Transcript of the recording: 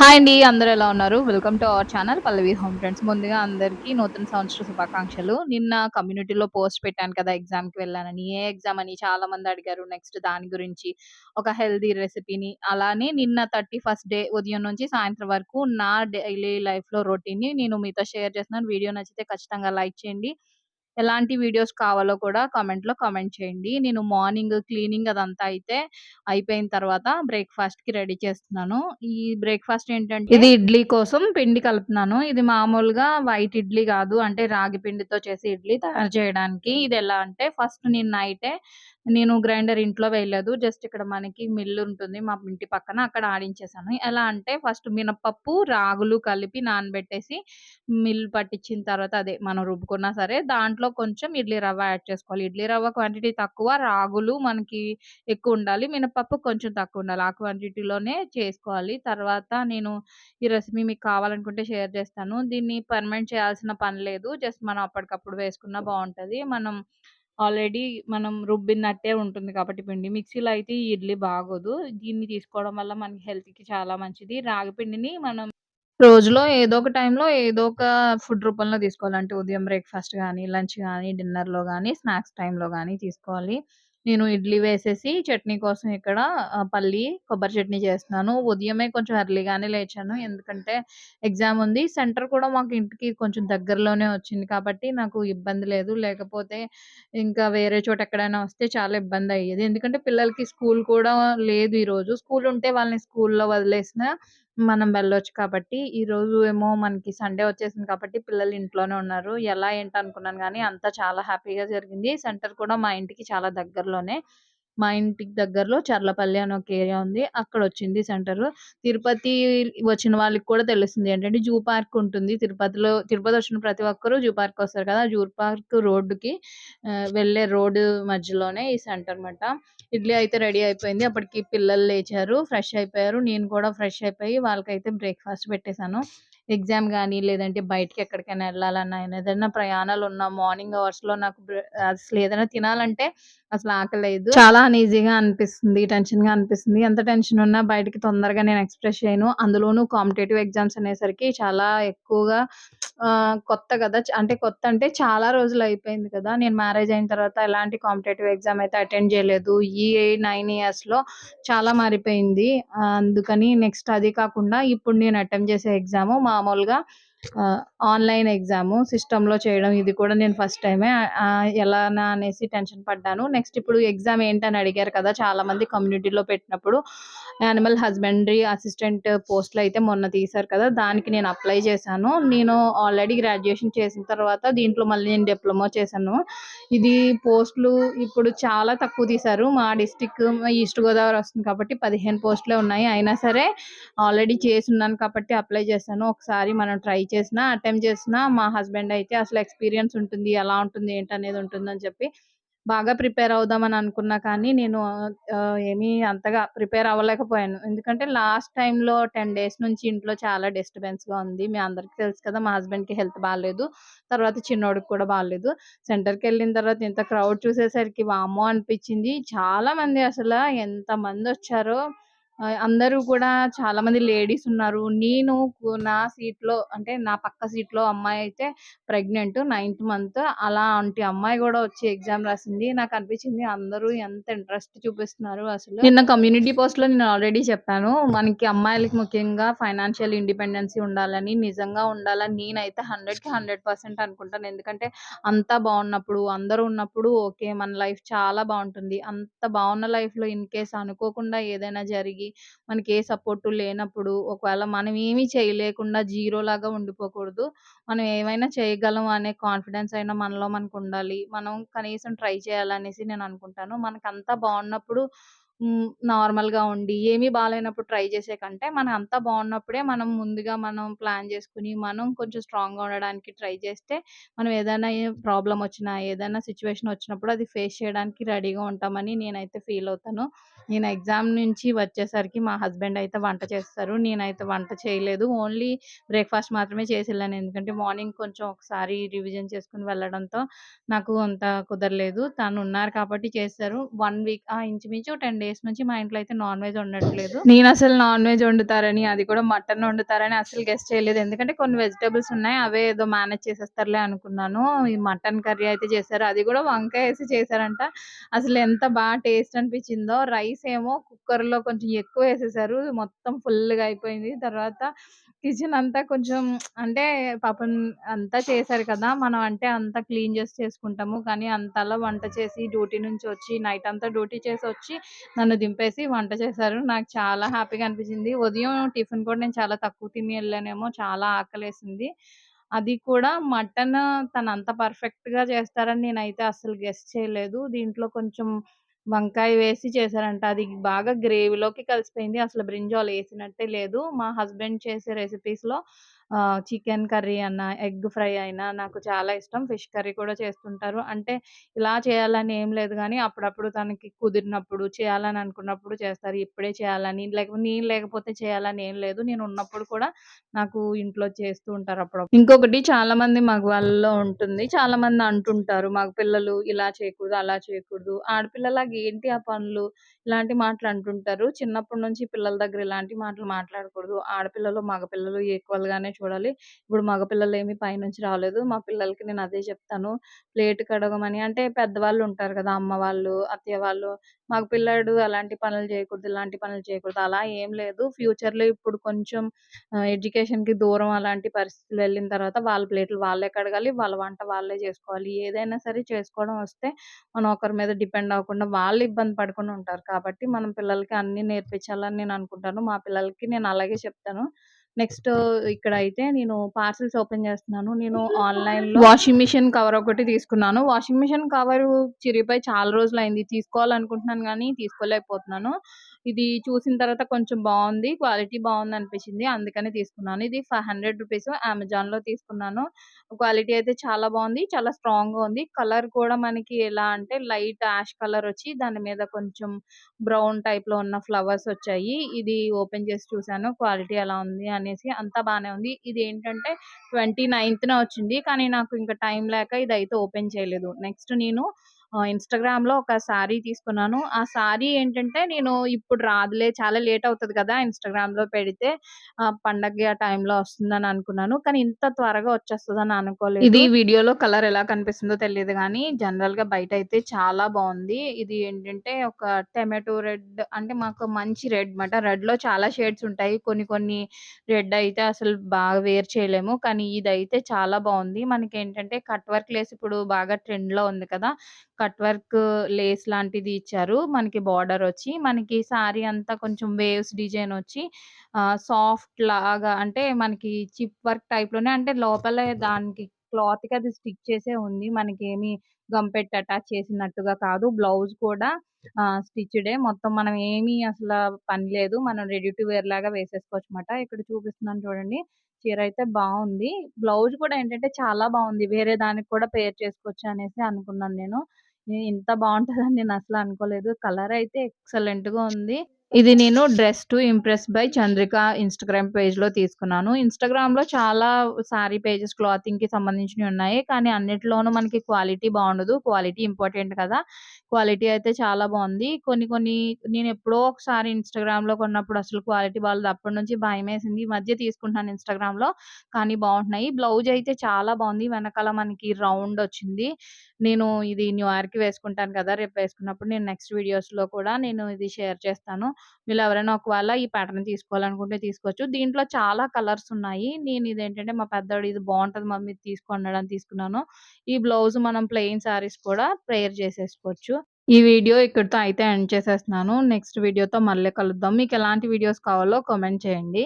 Hi అండి అందరూ ఎలా ఉన్నారు? Welcome to our channel Pallavi home friends ముందుగా అందరికీ నూతన సంవత్సర శుభాకాంక్షలు. నిన్న కమ్యూనిటీలో పోస్ట్ పెట్టాను కదా ఎగ్జామ్కి వెళ్ళానని. ఏ ఎగ్జామ్ అని చాలా మంది అడిగారు. నెక్స్ట్ దాని గురించి ఒక హెల్దీ రెసిపీని అలానే నిన్న థర్టీ ఫస్ట్ డే ఉదయం నుంచి సాయంత్రం వరకు నా డైలీ లైఫ్లో రొటీన్ని నేను మీతో షేర్ చేస్తున్నాను. వీడియో నచ్చితే ఖచ్చితంగా లైక్ చేయండి. ఎలాంటి వీడియోస్ కావాలో కూడా కామెంట్‌లో కామెంట్ చేయండి. నేను మార్నింగ్ క్లీనింగ్ అదంతా అయితే అయిపోయిన తర్వాత బ్రేక్‌ఫాస్ట్‌కి రెడీ చేస్తున్నాను. ఈ బ్రేక్‌ఫాస్ట్ ఏంటంటే ఇది ఇడ్లీ కోసం పిండి కలుపుతున్నాను. ఇది మామూలుగా వైట్ ఇడ్లీ కాదు. అంటే రాగి పిండితో చేసే ఇడ్లీ తయారు చేయడానికి. ఇది ఎలా అంటే ఫస్ట్ నేను నైటే నేను గ్రైండర్ ఇంట్లో వేయలేదు. జస్ట్ ఇక్కడ మనకి మిల్లు ఉంటుంది మా ఇంటి పక్కన. అక్కడ ఆడించేసాను. ఎలా అంటే ఫస్ట్ మినపప్పు, రాగులు కలిపి నానబెట్టేసి మిల్ పట్టించిన తర్వాత అదే మనం రుబ్బుకున్నా సరే దాంట్లో కొంచెం ఇడ్లీ రవ్వ యాడ్ చేసుకోవాలి. ఇడ్లీ రవ్వ క్వాంటిటీ తక్కువ, రాగులు మనకి ఎక్కువ ఉండాలి. మినపప్పు కొంచెం తక్కువ ఉండాలి. ఆ క్వాంటిటీలోనే చేసుకోవాలి. తర్వాత నేను ఈ రెసిపీ మీకు కావాలనుకుంటే షేర్ చేస్తాను. దీన్ని పర్మనెంట్ చేయాల్సిన పని లేదు. జస్ట్ మనం అప్పటికప్పుడు వేసుకున్నా బాగుంటుంది మనం ఆల్రెడీ మనం రుబ్బినట్టే ఉంటుంది కాబట్టి పిండి. మిక్సీలో అయితే ఈ ఇడ్లీ బాగోదు. దీన్ని తీసుకోవడం వల్ల మనకి హెల్త్‌కి చాలా మంచిది. రాగి పిండిని మనం రోజులో ఏదో ఒక టైంలో ఏదో ఒక ఫుడ్ రూపంలో తీసుకోవాలి. అంటే ఉదయం బ్రేక్‌ఫాస్ట్ కానీ లంచ్ కానీ డిన్నర్‌లో కానీ స్నాక్స్ టైంలో కానీ తీసుకోవాలి. నేను ఇడ్లీ వేసేసి చట్నీ కోసం ఇక్కడ పల్లి, కొబ్బరి చట్నీ చేస్తున్నాను. ఉదయమే కొంచెం ఎర్లీగానే లేచాను. ఎందుకంటే ఎగ్జామ్ ఉంది. సెంటర్ కూడా మాకు ఇంటికి కొంచెం దగ్గరలోనే వచ్చింది కాబట్టి నాకు ఇబ్బంది లేదు. లేకపోతే ఇంకా వేరే చోట ఎక్కడైనా వస్తే చాలా ఇబ్బంది అయ్యేది ఎందుకంటే పిల్లలకి స్కూల్ కూడా లేదు ఈరోజు. స్కూల్ ఉంటే వాళ్ళని స్కూల్‌లో వదిలేసిన మనం వెళ్ళొచ్చు కాబట్టి, ఈరోజు ఏమో మనకి సండే వచ్చేసింది కాబట్టి పిల్లలు ఇంట్లోనే ఉన్నారు. ఎలా ఏంటి అనుకున్నాను అంతా చాలా హ్యాపీగా జరిగింది. సెంటర్ కూడా మా ఇంటికి చాలా దగ్గరలో దగ్గరలోనే. మా ఇంటికి దగ్గరలో చర్లపల్లి అని ఒక ఏరియా ఉంది. అక్కడ వచ్చింది సెంటర్ తిరుపతి వచ్చిన వాళ్ళకి కూడా తెలుస్తుంది ఏంటంటే జూ పార్క్ ఉంటుంది. తిరుపతిలో తిరుపతి వచ్చిన ప్రతి ఒక్కరూ జూ పార్క్ వస్తారు కదా! జూ పార్క్ రోడ్డుకి వెళ్ళే రోడ్డు మధ్యలోనే ఈ సెంటర్ అనమాట ఇడ్లీ అయితే రెడీ అయిపోయింది. అప్పటికి పిల్లలు లేచారు. ఫ్రెష్ అయిపోయారు. నేను కూడా ఫ్రెష్ అయిపోయి వాళ్ళకైతే బ్రేక్‌ఫాస్ట్ పెట్టేసాను. ఎగ్జామ్ కానీ లేదంటే బయటికి ఎక్కడికైనా వెళ్ళాలన్నా ఏదైనా ప్రయాణాలు ఉన్నా మార్నింగ్ అవర్స్‌లో నాకు అసలు ఏదైనా తినాలంటే అసలు ఆకలేదు చాలా అనీజీగా అనిపిస్తుంది. టెన్షన్‌గా అనిపిస్తుంది. ఎంత టెన్షన్ ఉన్నా బయటికి తొందరగా నేను ఎక్స్‌ప్రెస్ చేయను. అందులోనూ కాంపిటేటివ్ ఎగ్జామ్స్ అనేసరికి చాలా ఎక్కువగా కొత్త కదా! అంటే కొత్త అంటే చాలా రోజులు అయిపోయింది కదా! నేను మ్యారేజ్ అయిన తర్వాత ఎలాంటి కాంపిటేటివ్ ఎగ్జామ్ అయితే అటెండ్ చేయలేదు. ఈ నైన్ ఇయర్స్‌లో చాలా మారిపోయింది. అందుకని నెక్స్ట్ అది కాకుండా ఇప్పుడు నేను అటెంప్ట్ చేసే ఎగ్జాము మామూలుగా ఆహ్, ఆన్‌లైన్ ఎగ్జామ్ సిస్టంలో చేయడం ఇది కూడా నేను ఫస్ట్ టైమే. ఎలానా అనేసి టెన్షన్ పడ్డాను. నెక్స్ట్ ఇప్పుడు ఎగ్జామ్ ఏంటని అడిగారు కదా! చాలా మంది కమ్యూనిటీలో పెట్టినప్పుడు యానిమల్ హస్బెండరీ అసిస్టెంట్ పోస్ట్‌లయితే మొన్న తీశారు కదా! దానికి నేను అప్లై చేశాను. నేను ఆల్రెడీ గ్రాడ్యుయేషన్ చేసిన తర్వాత దీంట్లో మళ్ళీ నేను డిప్లొమా చేశాను. ఇది పోస్ట్‌లు ఇప్పుడు చాలా తక్కువ తీశారు. మా డిస్ట్రిక్ట్ ఈస్ట్ గోదావరి వస్తుంది కాబట్టి 15 పోస్ట్‌లే ఉన్నాయి. అయినా సరే ఆల్రెడీ చేసి ఉన్నాను కాబట్టి అప్లై చేశాను. ఒకసారి మనం ట్రై చేసినా, అటెంప్ట్ చేసినా మా హస్బెండ్ అయితే అసలు ఎక్స్‌పీరియన్స్ ఉంటుంది. ఎలా ఉంటుంది, ఏంటనేది ఉంటుందని చెప్పి బాగా ప్రిపేర్ అవుదామని అనుకున్నా కానీ నేను ఏమీ అంతగా ప్రిపేర్ అవ్వలేకపోయాను. ఎందుకంటే లాస్ట్ టైంలో టెన్ డేస్ నుంచి ఇంట్లో చాలా డిస్టర్బెన్స్‌గా ఉంది. మీ అందరికీ తెలుసు కదా! మా హస్బెండ్‌కి హెల్త్ బాగాలేదు తర్వాత చిన్నోడికి కూడా బాలేదు. సెంటర్‌కెళ్ళిన తర్వాత ఇంత క్రౌడ్ చూసేసరికి వామో అనిపించింది. చాలామంది అసలు ఎంతమంది వచ్చారో అందరూ కూడా చాలా మంది లేడీస్ ఉన్నారు. నేను నా నా సీట్‌లో అంటే నా పక్క సీట్‌లో అమ్మాయి అయితే ప్రెగ్నెంట్ నైన్త్ మంత్. అలాంటి అమ్మాయి కూడా వచ్చి ఎగ్జామ్ రాసింది. నాకు అనిపించింది అందరూ ఎంత ఇంట్రెస్ట్ చూపిస్తున్నారు అసలు. నిన్న కమ్యూనిటీ పోస్ట్‌లో నేను ఆల్రెడీ చెప్పాను. మనకి అమ్మాయిలకి ముఖ్యంగా ఫైనాన్షియల్ ఇండిపెండెన్సీ ఉండాలని, నిజంగా ఉండాలని నేనైతే 100కి 100% అనుకుంటాను. ఎందుకంటే అంతా బాగున్నప్పుడు అందరూ ఉన్నప్పుడు ఓకే. మన లైఫ్ చాలా బాగుంటుంది అంత బాగున్న లైఫ్లో ఇన్ కేస్ అనుకోకుండా ఏదైనా జరిగి, మనకి ఏ సపోర్టు లేనప్పుడు, ఒకవేళ మనం ఏమీ చేయలేకుండా జీరో లాగా ఉండిపోకూడదు. మనం ఏమైనా చేయగలం అనే కాన్ఫిడెన్స్ అయినా మనలో మనకు ఉండాలి మనం కనీసం ట్రై చేయాలనేసి నేను అనుకుంటాను. మనకంతా బాగున్నప్పుడు హ్మ్. నార్మల్‌గా ఉండి, ఏమీ బాగాలేనప్పుడు ట్రై చేసే కంటే, మనం అంతా బాగున్నప్పుడే మనం ముందుగా మనం ప్లాన్ చేసుకొని, మనం కొంచెం స్ట్రాంగ్‌గా ఉండడానికి ట్రై చేస్తే, మనం ఏదైనా ప్రాబ్లం వచ్చినా, ఏదైనా సిచ్యువేషన్ వచ్చినప్పుడు అది ఫేస్ చేయడానికి రెడీగా ఉంటామని నేనైతే ఫీల్ అవుతాను. నేను ఎగ్జామ్ నుంచి వచ్చేసరికి మా హస్బెండ్ అయితే వంట చేస్తారు. నేనైతే వంట చేయలేదు. ఓన్లీ బ్రేక్‌ఫాస్ట్ మాత్రమే చేసెళ్ళాను. ఎందుకంటే మార్నింగ్ కొంచెం ఒకసారి రివిజన్ చేసుకుని వెళ్ళడంతో నాకు అంత కుదరలేదు. తను ఉన్నారు కాబట్టి చేశారు. వన్ వీక్ ఆ! ఇంచుమించు 10 డేస్ నుంచి మా ఇంట్లో అయితే నాన్ వెజ్ వండట్లేదు. అసలు నాన్ వెజ్ వండుతారని, అది కూడా మటన్ వండుతారని అసలు గెస్ చేయలేదు. ఎందుకంటే కొన్ని వెజిటేబుల్స్ ఉన్నాయి. అవే ఏదో మేనేజ్ చేసేస్తారులే అనుకున్నాను. ఈ మటన్ కర్రీ అయితే చేశారు. అది కూడా వంకాయ వేసి చేశారంట. అసలు ఎంత బాగా టేస్ట్ అనిపించిందో. రైస్ ఏమో కుక్కర్‌లో కొంచెం ఎక్కువ వేసేసారు మొత్తం ఫుల్‌గా అయిపోయింది. తర్వాత కిచెన్ అంతా కొంచెం అంటే పాపం అంతా చేశారు కదా! మనం అంటే అంతా క్లీన్ చేసి చేసుకుంటాము. కానీ అంతలా వంట చేసి డ్యూటీ నుంచి వచ్చి నైట్ అంతా డ్యూటీ చేసి వచ్చి నన్ను దింపేసి వంట చేశారు. నాకు చాలా హ్యాపీగా అనిపించింది. ఉదయం టిఫిన్ కూడా నేను చాలా తక్కువ తిని వెళ్ళానేమో చాలా ఆకలేసింది. అది కూడా మటన్ తనంత పర్ఫెక్ట్‌గా చేస్తారని నేనైతే అసలు గెస్ట్ చేయలేదు. దీంట్లో కొంచెం వంకాయ వేసి చేశారంట. అది బాగా గ్రేవీలోకి కలిసిపోయింది. అసలు బ్రింజాల్ వేసినట్టే లేదు. మా హస్బెండ్ చేసే రెసిపీస్‌లో చికెన్ కర్రీ అన్నా, ఎగ్ ఫ్రై అయినా నాకు చాలా ఇష్టం. ఫిష్ కర్రీ కూడా చేస్తుంటారు. అంటే ఇలా చేయాలని ఏం లేదు కానీ అప్పుడప్పుడు తనకి కుదిరినప్పుడు, చేయాలని అనుకున్నప్పుడు చేస్తారు. ఇప్పుడే చేయాలని లేకపోతే నేను లేకపోతే చేయాలని ఏం లేదు. నేను ఉన్నప్పుడు కూడా నాకు ఇంట్లో చేస్తూ ఉంటారు అప్పుడప్పుడు. ఇంకొకటి చాలామంది మగవాళ్ళలో ఉంటుంది. చాలా మంది అంటుంటారు మగ పిల్లలు ఇలా చేయకూడదు, అలా చేయకూడదు. ఆడపిల్లలాగా ఏంటి ఆ పనులు? ఇలాంటి మాటలు అంటుంటారు. చిన్నప్పటి నుంచి పిల్లల దగ్గర ఇలాంటి మాటలు మాట్లాడకూడదు. ఆడపిల్లలు, మగపిల్లలు ఈక్వల్‌గానే చూడాలి. ఇప్పుడు మగపిల్లలేమి పైనుంచి రాలేదు. మా పిల్లలకి నేను అదే చెప్తాను. ప్లేట్ కడగమని అంటే పెద్దవాళ్ళు ఉంటారు కదా! అమ్మ వాళ్ళు, అత్తయ్య వాళ్ళు, మాకు పిల్లాడు అలాంటి పనులు చేయకూడదు, ఇలాంటి పనులు చేయకూడదు. అలా ఏం లేదు. ఫ్యూచర్‌లో ఇప్పుడు కొంచెం ఎడ్యుకేషన్‌కి దూరం అలాంటి పరిస్థితులు వెళ్ళిన తర్వాత వాళ్ళ ప్లేట్లు వాళ్ళే కడగాలి. వాళ్ళ వంట వాళ్ళే చేసుకోవాలి. ఏదైనా సరే చేసుకోవడం వస్తే మనం ఒకరి మీద డిపెండ్ అవ్వకుండా వాళ్ళు ఇబ్బంది పడకుండా ఉంటారు. కాబట్టి మనం పిల్లలకి అన్నీ నేర్పించాలని నేను అనుకుంటాను. మా పిల్లలకి నేను అలాగే చెప్తాను. నెక్స్ట్ ఇక్కడ అయితే నేను పార్సెల్స్ ఓపెన్ చేస్తున్నాను. నేను ఆన్‌లైన్‌లో వాషింగ్ మిషన్ కవర్ ఒకటి తీసుకున్నాను. వాషింగ్ మిషన్ కవర్ చిరిగిపోయి చాలా రోజులు అయింది తీసుకోవాలనుకుంటున్నాను కానీ తీసుకోలేకపోతున్నాను. ఇది చూసిన తర్వాత కొంచెం బాగుంది క్వాలిటీ బాగుంది అనిపించింది అందుకని తీసుకున్నాను. ఇది 500 రూపీస్ అమెజాన్‌లో తీసుకున్నాను. క్వాలిటీ అయితే చాలా బాగుంది చాలా స్ట్రాంగ్‌గా ఉంది. కలర్ కూడా మనకి ఎలా అంటే లైట్ యాష్ కలర్ వచ్చి దాని మీద కొంచెం బ్రౌన్ టైప్‌లో ఉన్న ఫ్లవర్స్ వచ్చాయి. ఇది ఓపెన్ చేసి చూసాను. క్వాలిటీ ఎలా ఉంది అని అనేసి అంతా బానే ఉంది. ఇది ఏంటంటే ట్వంటీ నైన్త్న వచ్చింది. కానీ నాకు ఇంకా టైం లేక ఇది అయితే ఓపెన్ చేయలేదు. నెక్స్ట్ నేను ఇన్‌స్టాగ్రామ్‌లో ఒక శారీ తీసుకున్నాను. ఆ శారీ ఏంటంటే నేను ఇప్పుడు రాదులే చాలా లేట్ అవుతుంది కదా! ఇన్‌స్టాగ్రామ్‌లో పెడితే పండగ టైంలో వస్తుందని అనుకున్నాను. కానీ ఇంత త్వరగా వచ్చేస్తుందని అనుకోలేదు. ఇది వీడియోలో కలర్ ఎలా కనిపిస్తుందో తెలీదు గానీ జనరల్‌గా అయితే చాలా బాగుంది ఇది ఏంటంటే ఒక టమాటో రెడ్ అంటే మాకు మంచి రెడ్ మాట. రెడ్‌లో చాలా షేడ్స్ ఉంటాయి. కొన్ని కొన్ని రెడ్ అయితే అసలు బాగా వేర్ చేయలేము. కానీ ఇది అయితే చాలా బాగుంది మనకి ఏంటంటే కట్ వర్క్ లేసి ఇప్పుడు బాగా ట్రెండ్‌లో ఉంది కదా! కట్ వర్క్ లేస్ లాంటిది ఇచ్చారు. మనకి బార్డర్ వచ్చి, మనకి శారీ అంతా కొంచెం వేవ్స్ డిజైన్ వచ్చి సాఫ్ట్ లాగా అంటే మనకి చిప్ వర్క్ టైప్‌లోనే అంటే లోపలే దానికి క్లాత్‌కి అది స్టిక్ చేసే ఉంది. మనకేమి ఏమి పెట్టి అటాచ్ చేసినట్టుగా కాదు. బ్లౌజ్ కూడా స్టిచ్‌డే. మొత్తం మనం ఏమి అసలు పని లేదు. మనం రెడీ టు వేర్ లాగా వేసేసుకోవచ్చు అనమాట ఇక్కడ చూపిస్తున్నాను చూడండి. చీర అయితే బాగుంది బ్లౌజ్ కూడా ఏంటంటే చాలా బాగుంది వేరే దానికి కూడా పేర్ చేసుకోవచ్చు అనేసి అనుకున్నాను నేను. ఇంత బాగుంటుందని నేను అసలు అనుకోలేదు. కలర్ అయితే ఎక్సలెంట్గా ఉంది. ఇది నేను dress to impress by Chandrika Instagram పేజ్‌లో తీసుకున్నాను. ఇన్‌స్టాగ్రామ్‌లో చాలా శారీ పేజెస్ క్లాతింగ్‌కి సంబంధించినవి ఉన్నాయి. కానీ అన్నిటిలోనూ మనకి క్వాలిటీ బాగుండదు క్వాలిటీ ఇంపార్టెంట్ కదా! క్వాలిటీ అయితే చాలా బాగుంది కొన్ని కొన్ని నేను ఎప్పుడో ఒకసారి ఇన్‌స్టాగ్రామ్‌లో కొన్నప్పుడు అసలు క్వాలిటీ బాలేదు. అప్పటినుంచి భయమేసింది. ఈ మధ్య తీసుకుంటున్నాను ఇన్‌స్టాగ్రామ్‌లో కానీ బాగుంటున్నాయి బ్లౌజ్ అయితే చాలా బాగుంది వెనకాల మనకి రౌండ్ వచ్చింది. నేను ఇది న్యూ ఇయర్‌కి వేసుకుంటాను కదా! రేపు వేసుకున్నప్పుడు నేను నెక్స్ట్ వీడియోస్‌లో కూడా నేను ఇది షేర్ చేస్తాను. మీరు ఎవరైనా ఒకవేళ ఈ ప్యాటర్న్ తీసుకోవాలనుకుంటే తీసుకోవచ్చు. దీంట్లో చాలా కలర్స్ ఉన్నాయి. నేను ఇదేంటంటే మా పెద్దోడు ఇది బాగుంటుంది మమ్మీ ఇది తీసుకో తీసుకున్నాను. ఈ బ్లౌజ్ మనం ప్లెయిన్ శారీస్ కూడా ప్రేయర్ చేసేసుకోవచ్చు. ఈ వీడియో ఇక్కడితో అయితే ఎండ్ చేసేస్తున్నాను. నెక్స్ట్ వీడియోతో మళ్ళీ కలుద్దాం. మీకు ఎలాంటి వీడియోస్ కావాలో కామెంట్ చేయండి.